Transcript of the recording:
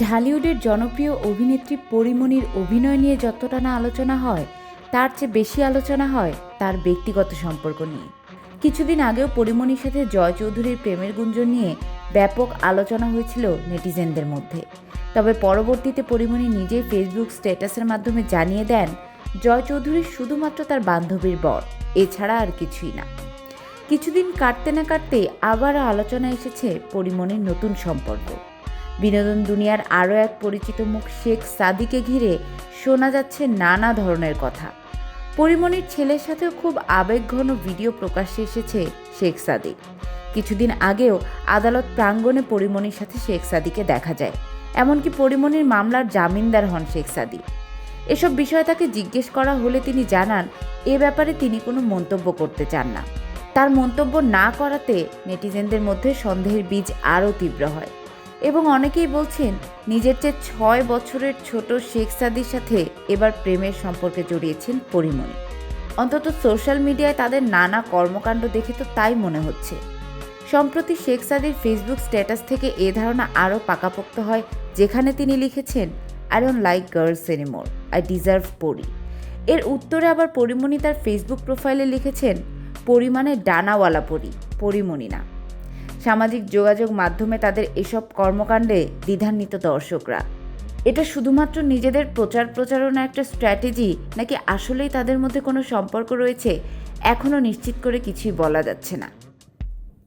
ঢালিউডের জনপ্রিয় অভিনেত্রী পরিমণির অভিনয় নিয়ে যতটা না আলোচনা হয়, তার চেয়ে বেশি আলোচনা হয় তার ব্যক্তিগত সম্পর্ক নিয়ে। কিছুদিন আগেও পরিমণির সাথে জয় চৌধুরীর প্রেমের গুঞ্জন নিয়ে ব্যাপক আলোচনা হয়েছিল নেটিজেনদের মধ্যে। তবে পরবর্তীতে পরিমণি নিজেই ফেসবুক স্ট্যাটাসের মাধ্যমে জানিয়ে দেন, জয় চৌধুরী শুধুমাত্র তার বান্ধবীর বর, এছাড়া আর কিছুই না। কিছুদিন কাটতে না কাটতে আবারও আলোচনা এসেছে পরিমণির নতুন সম্পর্ক। বিনোদন দুনিয়ার আরও এক পরিচিত মুখ শেখ সাদিকে ঘিরে শোনা যাচ্ছে নানা ধরনের কথা। পরিমণির ছেলের সাথেও খুব আবেগঘন ভিডিও প্রকাশ্যে এসেছে শেখ সাদিক কিছুদিন আগেও আদালত প্রাঙ্গণে পরিমণির সাথে শেখ সাদিকে দেখা যায়, এমনকি পরিমণির মামলার জামিনদার হন শেখ সাদি। এসব বিষয়ে তাকে জিজ্ঞেস করা হলে তিনি জানান, এ ব্যাপারে তিনি কোনো মন্তব্য করতে চান না। তার মন্তব্য না করাতে নেটিজেনদের মধ্যে সন্দেহের বীজ আরও তীব্র হয়। এবং অনেকেই বলছেন, নিজের চেয়ে ছয় বছরের ছোট শেখ সাদির সাথে এবার প্রেমের সম্পর্কে জড়িয়েছেন পরিমণি। অন্তত সোশ্যাল মিডিয়ায় তাদের নানা কর্মকাণ্ড দেখে তো তাই মনে হচ্ছে। সম্প্রতি শেখ সাদির ফেসবুক স্ট্যাটাস থেকে এ ধারণা আরও পাকাপোক্ত হয়, যেখানে তিনি লিখেছেন I don't like girls anymore I deserve পরি এর উত্তরে আবার পরিমণি তার ফেসবুক প্রোফাইলে লিখেছেন, পরিমাণে ডানাওয়ালা পরি পরিমণি না। সামাজিক যোগাযোগ মাধ্যমে তাদের এসব কর্মকাণ্ডে দ্বিধান্বিত দর্শকরা। এটা শুধুমাত্র নিজেদের প্রচার প্রচারণা একটা স্ট্র্যাটেজি, নাকি আসলেই তাদের মধ্যে কোনো সম্পর্ক রয়েছে এখনও নিশ্চিত করে কিছুই বলা যাচ্ছে না।